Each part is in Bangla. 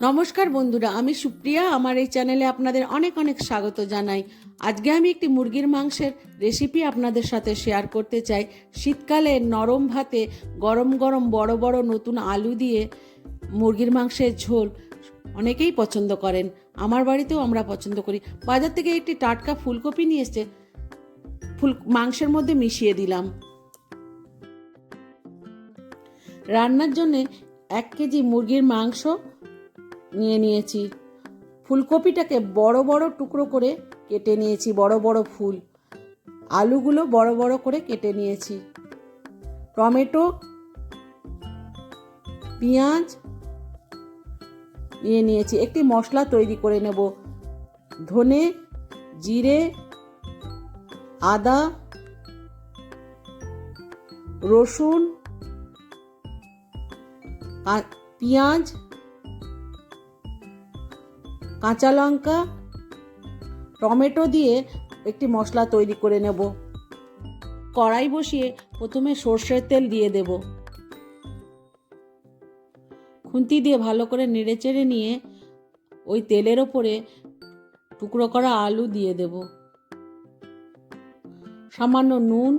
নমস্কার বন্ধুরা, আমি সুপ্রিয়া। আমার এই চ্যানেলে আপনাদের অনেক অনেক স্বাগত জানাই। আজকে আমি একটি মুরগির মাংসের রেসিপি আপনাদের সাথে শেয়ার করতে চাই। শীতকালে নরম ভাতে গরম গরম বড় বড় নতুন আলু দিয়ে মুরগির মাংসের ঝোল অনেকেই পছন্দ করেন। আমার বাড়িতেও আমরা পছন্দ করি। বাজার থেকে একটি টাটকা ফুলকপি নিয়ে এসছে ফুল মাংসের মধ্যে মিশিয়ে দিলাম। রান্নার জন্যে এক কেজি মুরগির মাংস নিয়ে নিয়েছি। ফুলকপিটাকে বড় বড় টুকরো করে কেটে নিয়েছি, বড় বড় ফুল। আলুগুলো বড় বড় করে কেটে নিয়েছি। টমেটো, পেঁয়াজ নিয়ে নিয়েছি। একটি মশলা তৈরি করে নেব। ধনে, জিরে, আদা, রসুন পেঁয়াজ কাঁচা লঙ্কা, টমেটো দিয়ে একটি মশলা তৈরি করে নেব। কড়াই বসিয়ে প্রথমে সর্ষের তেল দিয়ে দেব। খুন্তি দিয়ে ভালো করে নেড়েচেড়ে নিয়ে ওই তেলের ওপরে টুকরো করা আলু দিয়ে দেব। সামান্য নুন,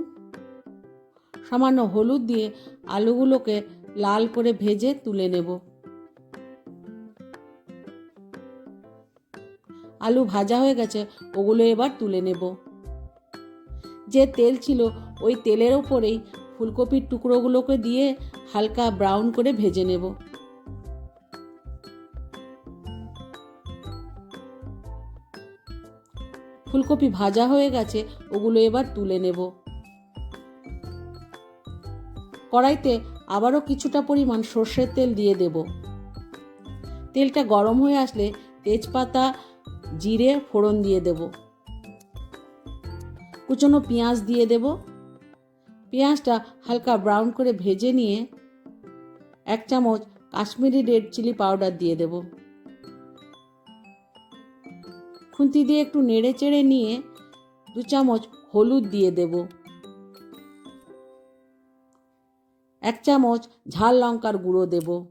সামান্য হলুদ দিয়ে আলুগুলোকে লাল করে ভেজে তুলে নেব। আলু ভাজা হয়ে গেছে, ওগুলো এবার তুলে নেব। যে তেল ছিল, ওই তেলের ওপরেই ফুলকপির টুকরোগুলোকে দিয়ে হালকা ব্রাউন করে ভেজে নেব। ফুলকপি ভাজা হয়ে গেছে, ওগুলো এবার তুলে নেব। কড়াইতে আবারও কিছুটা পরিমাণ সর্ষের তেল দিয়ে দেব। তেলটা গরম হয়ে আসলে তেজপাতা জিরে ফোড়ন দিয়ে দেব। কুচনো পেঁয়াজ দিয়ে দেব। পেঁয়াজটা হালকা ব্রাউন করে ভেজে নিয়ে এক চামচ কাশ্মীরি রেড চিলি পাউডার দিয়ে দেব। খুন্তি দিয়ে একটু নেড়ে চেড়ে নিয়ে দু চামচ হলুদ দিয়ে দেব। এক চামচ ঝাল লঙ্কার গুঁড়ো দেব।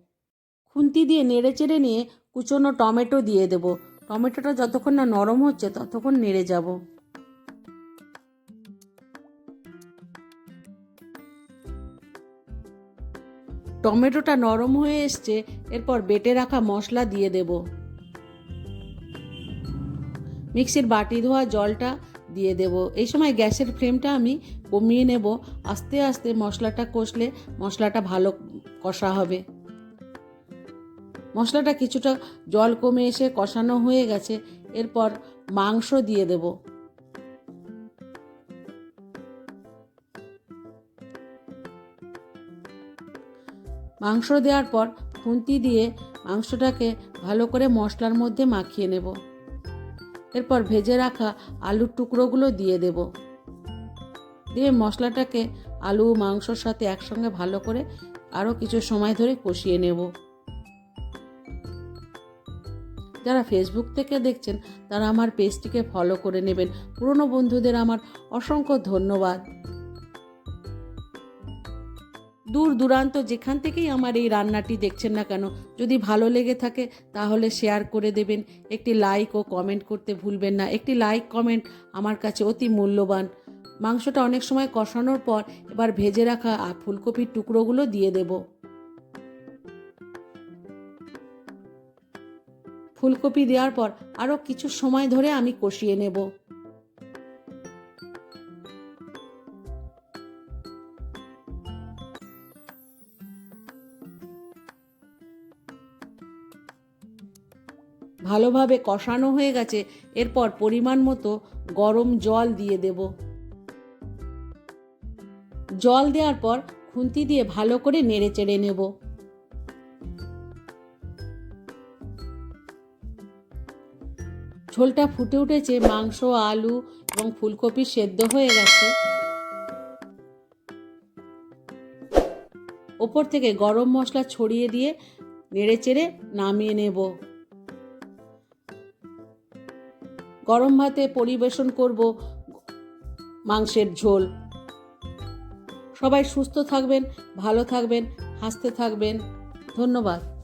খুন্তি দিয়ে নেড়ে চেড়ে নিয়ে কুচনো টমেটো দিয়ে দেব। টমেটোটা যতক্ষণ না নরম হচ্ছে, ততক্ষণ নেড়ে যাব। টমেটোটা নরম হয়ে এসছে, এরপর বেটে রাখা মশলা দিয়ে দেব। মিক্সির বাটি ধোয়া জলটা দিয়ে দেব। এই সময় গ্যাসের ফ্লেমটা আমি কমিয়ে নেব। আস্তে আস্তে মশলাটা কষলে মশলাটা ভালো কষা হবে। মশলাটা কিছুটা জল কমে এসে কষানো হয়ে গেছে। এরপর মাংস দিয়ে দেব। মাংস দেওয়ার পর খুন্তি দিয়ে মাংসটাকে ভালো করে মশলার মধ্যে মাখিয়ে নেব। এরপর ভেজে রাখা আলুর টুকরোগুলো দিয়ে দেব। দিয়ে মশলাটাকে আলু মাংসর সাথে একসঙ্গে ভালো করে আরও কিছু সময় ধরে কষিয়ে নেব। যারা ফেসবুক থেকে দেখছেন, তারা আমার পেজটিকে ফলো করে নেবেন। পুরনো বন্ধুদের আমার অসংখ্য ধন্যবাদ। দূর দূরান্ত যেখান থেকেই আমার এই রান্নাটি দেখছেন না কেন, যদি ভালো লেগে থাকে, তাহলে শেয়ার করে দেবেন। একটি লাইক ও কমেন্ট করতে ভুলবেন না। একটি লাইক কমেন্ট আমার কাছে অতি মূল্যবান। মাংসটা অনেক সময় কষানোর পর এবার ভেজে রাখা ফুলকপির টুকরোগুলো দিয়ে দেব। ফুলকপি দেওয়ার পর আরও কিছু সময় ধরে আমি কষিয়ে নেব। ভালোভাবে কষানো হয়ে গেছে, এরপর পরিমাণ মতো গরম জল দিয়ে দেব। জল দেওয়ার পর খুন্তি দিয়ে ভালো করে নেড়ে চেড়ে নেব। ঝোলটা ফুটে উঠেছে, মাংস, আলু এবং ফুলকপি সেদ্ধ হয়ে গেছে। ওপর থেকে গরম মশলা ছড়িয়ে দিয়ে নেড়ে চেড়ে নামিয়ে নেব। গরম ভাতে পরিবেশন করব মাংসের ঝোল। সবাই সুস্থ থাকবেন, ভালো থাকবেন, হাসতে থাকবেন। ধন্যবাদ।